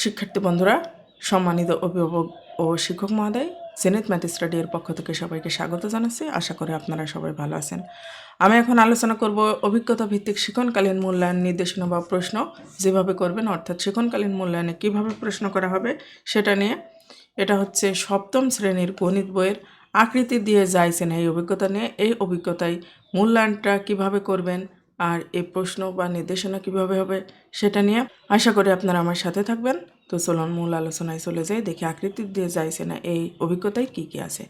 শিক্ষার্থী বন্ধুরা, সম্মানিত অভিভাবক ও শিক্ষক মহোদয় জেনেত ম্যাথ স্টাডি এর পক্ষ থেকে সবাইকে স্বাগত জানাচ্ছি। আশা করি আপনারা সবাই ভালো আছেন। আমি এখন আলোচনা করব অভিজ্ঞতা ভিত্তিক শিক্ষণকালীন মূল্যায়ন নির্দেশনা বা প্রশ্ন। যেভাবে করবেন, অর্থাৎ শিক্ষণকালীন মূল্যায়নে কীভাবে প্রশ্ন করা হবে, সেটা নিয়ে। এটা হচ্ছে সপ্তম শ্রেণির গণিত বইয়ের আকৃতি দিয়ে যাইছেন এই অভিজ্ঞতা নিয়ে। এই অভিজ্ঞতায় মূল্যায়নটা কীভাবে করবেন আর এই প্রশ্ন বা নির্দেশনা কীভাবে হবে সেটা নিয়ে আশা করি আপনারা আমার সাথে থাকবেন। তো চলুন, মূল আলোচনায় চলে যাই, দেখি আকৃতি দিয়ে যাইছে না, এই অভিজ্ঞতায় কি কি আছে।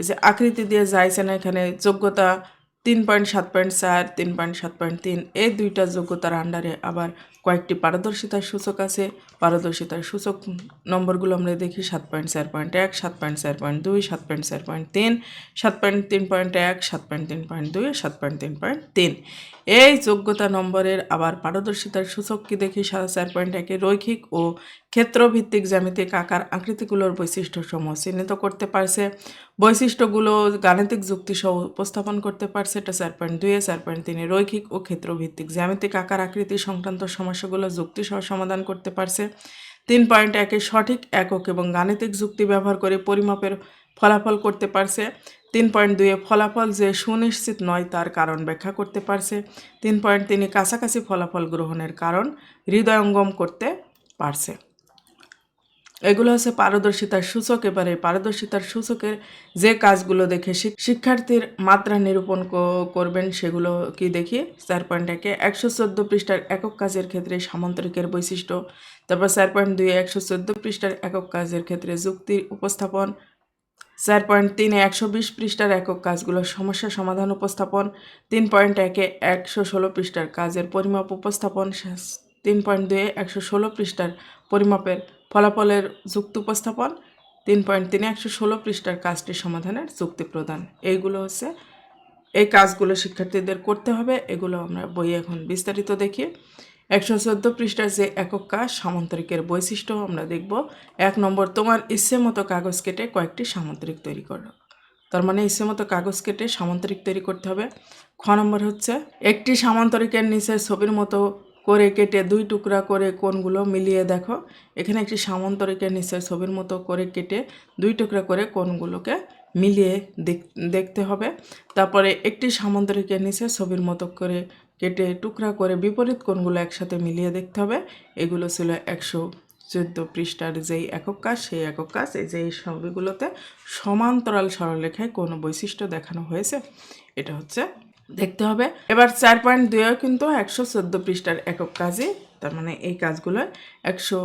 এই যে আকৃতি দিয়ে যাইছে না, এখানে যোগ্যতা তিন পয়েন্ট সাত পয়েন্ট চার, তিন পয়েন্ট সাত পয়েন্ট তিন, এই দুইটা যোগ্যতার আন্ডারে আবার কয়েকটি পারদর্শিতার সূচক আছে। পারদর্শিতার সূচক নম্বরগুলো আমরা দেখি, সাত পয়েন্ট চার পয়েন্ট এক, সাত পয়েন্ট চার পয়েন্ট দুই, সাত পয়েন্ট চার পয়েন্ট তিন, সাত পয়েন্ট তিন পয়েন্ট এক, সাত পয়েন্ট তিন পয়েন্ট দুই, সাত পয়েন্ট তিন পয়েন্ট তিন। এই যোগ্যতা নম্বরের আবার পারদর্শিতার সূচক কি দেখি? সাড়ে চার পয়েন্ট একে রৈখিক ও ক্ষেত্রভিত্তিক জ্যামিতিক আকার আকৃতিগুলোর বৈশিষ্ট্য বৈশিষ্ট্যসমূহ চিহ্নিত করতে পারছে। বৈশিষ্ট্যগুলো গাণিতিক যুক্তি সহ উপস্থাপন করতে পারছে। এটা চার পয়েন্ট দুইয়ে চার পয়েন্ট তিনে রৈখিক ও ক্ষেত্রভিত্তিক জ্যামিতিক আকার আকৃতি সংক্রান্ত সমস্যাগুলো যুক্তি সহ সমাধান করতে পারছে। তিন পয়েন্ট একে সঠিক একক এবং গাণিতিক যুক্তি ব্যবহার করে পরিমাপের ফলাফল করতে পারছে। তিন পয়েন্ট দুয়ে ফলাফল যে সুনিশ্চিত নয় তার কারণ ব্যাখ্যা করতে পারছে। তিন পয়েন্ট তিনি কাছাকাছি ফলাফল গ্রহণের কারণ হৃদয়ঙ্গম করতে পারছে। এগুলো হচ্ছে পারদর্শিতার সূচক। এবারে পারদর্শিতার সূচকের যে কাজগুলো দেখে শিক্ষার্থীর মাত্রা নিরূপণ করবেন সেগুলো কি দেখি? চার পয়েন্ট একে একশো চোদ্দ পৃষ্ঠার একক কাজের ক্ষেত্রে সামান্তরিকের বৈশিষ্ট্য। তারপর চার পয়েন্ট দুই একশো চোদ্দ পৃষ্ঠার একক কাজের ক্ষেত্রে যুক্তির উপস্থাপন চার পয়েন্ট তিনে একশো বিশ পৃষ্ঠার একক কাজগুলোর সমস্যা সমাধান উপস্থাপন, তিন পয়েন্ট একে একশো ষোলো পৃষ্ঠার কাজের পরিমাপ উপস্থাপন তিন পয়েন্ট দুয়ে একশো ষোলো পৃষ্ঠার পরিমাপের ফলাফলের যুক্তি উপস্থাপন, তিন পয়েন্ট তিনে একশো ষোলো পৃষ্ঠার কাজটি সমাধানের যুক্তি প্রদান। এইগুলো হচ্ছে এই কাজগুলো শিক্ষার্থীদের করতে হবে, এগুলো আমরা বইয়ে এখন বিস্তারিত দেখি একশো চোদ্দ পৃষ্ঠার যে একক কাজ, সামান্তরিকের বৈশিষ্ট্য আমরা দেখব। এক নম্বর, তোমার ইচ্ছে মতো কাগজ কেটে কয়েকটি সামান্তরিক তৈরি করো। তার মানে ইচ্ছে মতো কাগজ কেটে সামান্তরিক তৈরি করতে হবে। খ নম্বর হচ্ছে, একটি সামান্তরিকের নিচে ছবির মতো করে কেটে দুই টুকরা করে কোনগুলো মিলিয়ে দেখো। এখানে একটি সামান্তরিকের নিচে ছবির মতো করে কেটে দুই টুকরা করে কোণগুলোকে মিলিয়ে দেখ- দেখতে হবে। তারপরে একটি সামান্তরিকের নিচে ছবির মতো করে কেটে টুকরা করে বিপরীত কোণগুলো একসাথে মিলিয়ে দেখতে হবে। এগুলো ছিল একশো চোদ্দ পৃষ্ঠার যেই একক কাজ, সেই একক কাজ, এই যে এই ছবিগুলোতে সমান্তরাল সরলরেখায় কোনো বৈশিষ্ট্য দেখানো হয়েছে, এটা হচ্ছে দেখতে হবে। এবার চার পয়েন্ট দুইও কিন্তু একশো চোদ্দ পৃষ্ঠার একক কাজই, তার মানে এই কাজগুলো একশো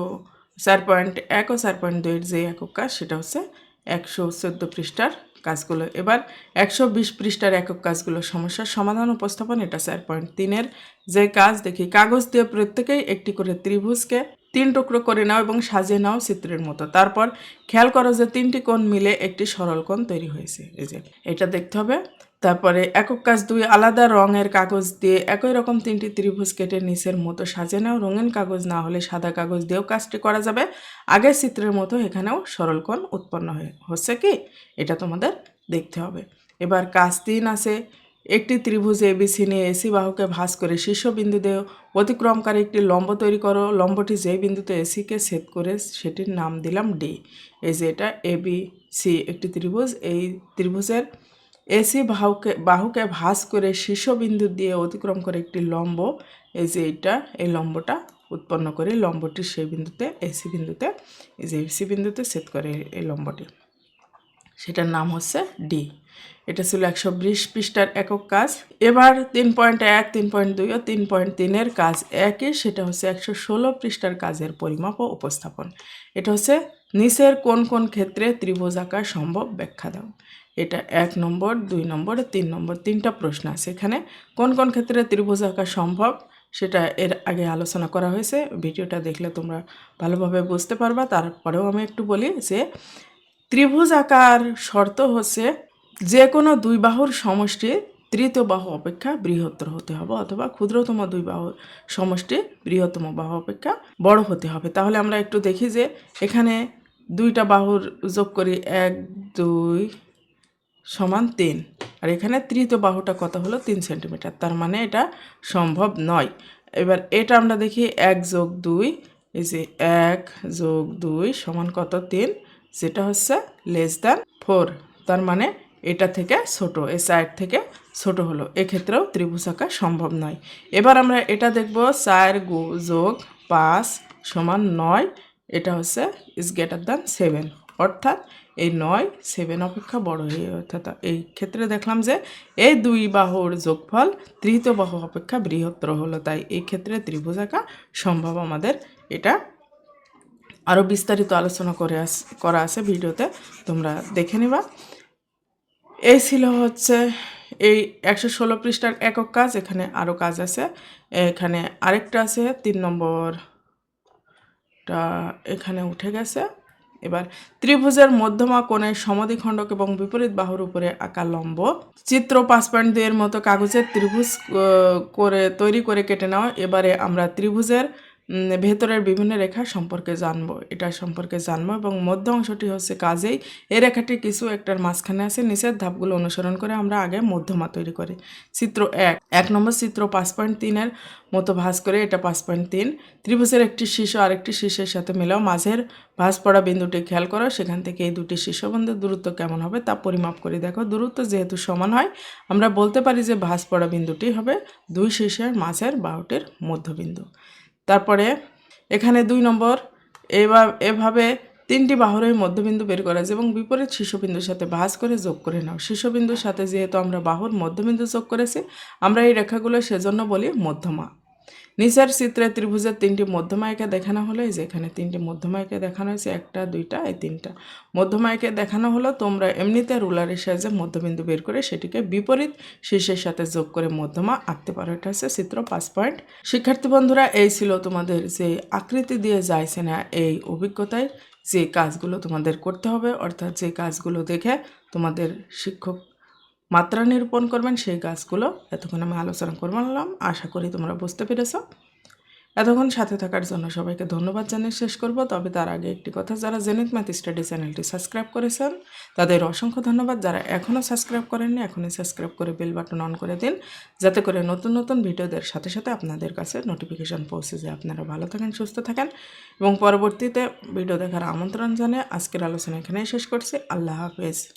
চার পয়েন্ট এক ও চার পয়েন্ট দুইয়ের যে একক কাজ, সেটা হচ্ছে একশো চোদ্দ পৃষ্ঠার কাজগুলো। এবার একশো বিশ পৃষ্ঠার একক কাজগুলো সমস্যার সমাধান উপস্থাপন, এটা চার পয়েন্ট তিনের যে কাজ, দেখি কাগজ দিয়ে প্রত্যেকেই একটি করে ত্রিভুজকে তিন টুকরো করে নাও এবং সাজিয়ে নাও চিত্রের মতো। তারপর খেয়াল করো যে তিনটি কোণ মিলে একটি সরল কোণ তৈরি হয়েছে। এই যে, এটা দেখতে হবে। তারপরে একক কাজ দুই, আলাদা রঙের কাগজ দিয়ে একই রকম তিনটি ত্রিভুজ কেটে নিচের মতো সাজিয়ে নাও। রঙিন কাগজ না হলে সাদা কাগজ দিয়েও কাজটি করা যাবে। আগের চিত্রের মতো এখানেও সরল কোণ উৎপন্ন হয়ে হচ্ছে কি? এটা তোমাদের দেখতে হবে। এবার কাজ তিন আছে। একটি ত্রিভুজ এবিসি নিয়ে এসি বাহুকে ভাঁজ করে শীর্ষবিন্দু দিয়ে অতিক্রমকারী একটি লম্ব তৈরি করো। লম্বটি যেই বিন্দুতে এসিকে ছেদ করে সেটির নাম দিলাম ডি এই যে এটা এ বি সি একটি ত্রিভুজ। এই ত্রিভুজের এসি বাহুকে বাহুকে ভাঁজ করে শীর্ষবিন্দু দিয়ে অতিক্রম করে একটি লম্ব, এই যে এটা, এই লম্বটা উৎপন্ন করে লম্বটি সেই বিন্দুতে এসি বিন্দুতে, এই যে এসি বিন্দুতে ছেদ করে এই লম্বটি। সেটার নাম হচ্ছে ডি এটা ছিল একশো বিশ পৃষ্ঠার একক কাজ। এবার তিন পয়েন্ট এক, তিন পয়েন্ট দুই ও তিন পয়েন্ট তিনের কাজ একই সেটা হচ্ছে একশো ষোলো পৃষ্ঠার কাজের পরিমাপ ও উপস্থাপন। এটা হচ্ছে নিচের কোন কোন ক্ষেত্রে ত্রিভুজ আকার সম্ভব ব্যাখ্যা দাও। এটা এক নম্বর, দুই নম্বর, তিন নম্বর, তিনটা প্রশ্ন আছে। এখানে কোন কোন ক্ষেত্রে ত্রিভুজ আঁকা সম্ভব সেটা এর আগে আলোচনা করা হয়েছে। ভিডিওটা দেখলে তোমরা ভালোভাবে বুঝতে পারবা। তারপরেও আমি একটু বলি যে ত্রিভুজ আকার শর্ত হচ্ছে যে কোনো দুই বাহুর সমষ্টি তৃতীয় বাহু অপেক্ষা বৃহত্তর হতে হবে অথবা ক্ষুদ্রতম দুই বাহুর সমষ্টি বৃহত্তম বাহু অপেক্ষা বড় হতে হবে। তাহলে আমরা একটু দেখি যে এখানে দুইটা বাহুর যোগ করি এক, দুই সমান তিন। আর এখানে তৃতীয় বাহুটা কত হলো? তিন সেন্টিমিটার। তার মানে এটা সম্ভব নয়। এবার এটা আমরা দেখি এক যোগ দুই, এই যে এক যোগ দুই সমান কত? তিন, যেটা হচ্ছে লেস দ্যান ফোর তার মানে এটা থেকে ছোট এ সাইড থেকে ছোট হলো। এক্ষেত্রেও ত্রিভুজ আঁকা সম্ভব নয়। এবার আমরা এটা দেখব চার গো যোগ পাঁচ সমান নয়। এটা হচ্ছে ইজ গ্রেটার দ্যান সেভেন অর্থাৎ এই নয় সেভেন অপেক্ষা বড় হয়ে অর্থাৎ এই ক্ষেত্রে দেখলাম যে এই দুই বাহুর যোগফল তৃতীয় বাহু অপেক্ষা বৃহত্তর হলো। তাই এই ক্ষেত্রে ত্রিভুজ আঁকা সম্ভব আমাদের। এটা আরও বিস্তারিত আলোচনা করে আস, করা আছে ভিডিওতে, তোমরা দেখে নিবা। এই ছিল হচ্ছে এই একশো ষোলো পৃষ্ঠার একক কাজ, এখানে আরও কাজ আছে। এখানে আরেকটা আছে, তিন নম্বরটা এখানে উঠে গেছে। এবার ত্রিভুজের মধ্যমা কোণের সমাধিখণ্ডক এবং বিপরীত বাহুর উপরে আঁকা লম্ব। চিত্র পাঁচ পয়েন্ট দুইয়ের মতো কাগজের ত্রিভুজ করে, তৈরি করে কেটে নেওয়া এবারে আমরা ত্রিভুজের ভেতরের বিভিন্ন রেখা সম্পর্কে জানব, এটা সম্পর্কে জানব এবং মধ্য অংশটি হচ্ছে কাজেই। এই রেখাটি কিছু একটার মাঝখানে আছে, নিচের ধাপগুলো অনুসরণ করে আমরা আগে মধ্যমা তৈরি করি। চিত্র এক এক নম্বর চিত্র পাঁচ পয়েন্ট তিনের মতো ভাঁজ করে, এটা পাঁচ পয়েন্ট তিন। ত্রিভুজের একটি শীর্ষ আরেকটি শীর্ষের সাথে মেলাও, মাঝের ভাঁজ পড়া বিন্দুটি খেয়াল করো, সেখান থেকে এই দুটি শীর্ষবন্ধের দূরত্ব কেমন হবে তা পরিমাপ করে দেখো। দূরত্ব যেহেতু সমান হয়, আমরা বলতে পারি যে ভাঁজ পড়া বিন্দুটি হবে দুই শীর্ষের মাঝের বাহুটির মধ্যবিন্দু। তারপরে এখানে দুই নম্বর এভাবে তিনটি বাহুরের মধ্যবিন্দু বের করা যায় এবং বিপরীত শিশুবিন্দুর সাথে ভাঁজ করে যোগ করে নাও। শিশুবিন্দুর সাথে যেহেতু আমরা বাহুর মধ্যবিন্দু যোগ করেছি, আমরা এই রেখাগুলো সেজন্য বলি মধ্যমা। নিচের চিত্রে ত্রিভুজের তিনটি মধ্যমায়কে দেখানো হলো, এই যে এখানে তিনটি মধ্যমায়কে দেখানো হয়েছে, একটা, দুইটা, এই তিনটা। মধ্যমায়কে দেখানো হলো, তোমরা এমনিতে রুলারের সাহায্যে মধ্যবিন্দু বের করে সেটিকে বিপরীত শীর্ষের সাথে যোগ করে মধ্যমা আঁকতে পারো। এটা হচ্ছে চিত্র পাঁচ পয়েন্ট। শিক্ষার্থী বন্ধুরা, এই ছিল তোমাদের যে আকৃতি দিয়ে যাইছে না, এই অভিজ্ঞতায় যে কাজগুলো তোমাদের করতে হবে, অর্থাৎ যে কাজগুলো দেখে তোমাদের শিক্ষক মাত্রা নিরূপণ করবেন সেই গাছগুলো। এতক্ষণ আমি আলোচনা করলাম আশা করি তোমরা বুঝতে পেরেছ। এতক্ষণ সাথে থাকার জন্য সবাইকে ধন্যবাদ জানিয়ে শেষ করব। তবে তার আগে একটি কথা, যারা জেনিত ম্যাথ স্টাডি চ্যানেলটি সাবস্ক্রাইব করেছেন, তাদের অসংখ্য ধন্যবাদ। যারা এখনও সাবস্ক্রাইব করেননি, এখনই সাবস্ক্রাইব করে বেল বাটন অন করে দিন, যাতে করে নতুন নতুন ভিডিওদের সাথে সাথে আপনাদের কাছে নোটিফিকেশন পৌঁছে যায়। আপনারা ভালো থাকেন, সুস্থ থাকেন, এবং পরবর্তীতে ভিডিও দেখার আমন্ত্রণ জানিয়ে আজকের আলোচনা এখানেই শেষ করছি। আল্লাহ হাফেজ।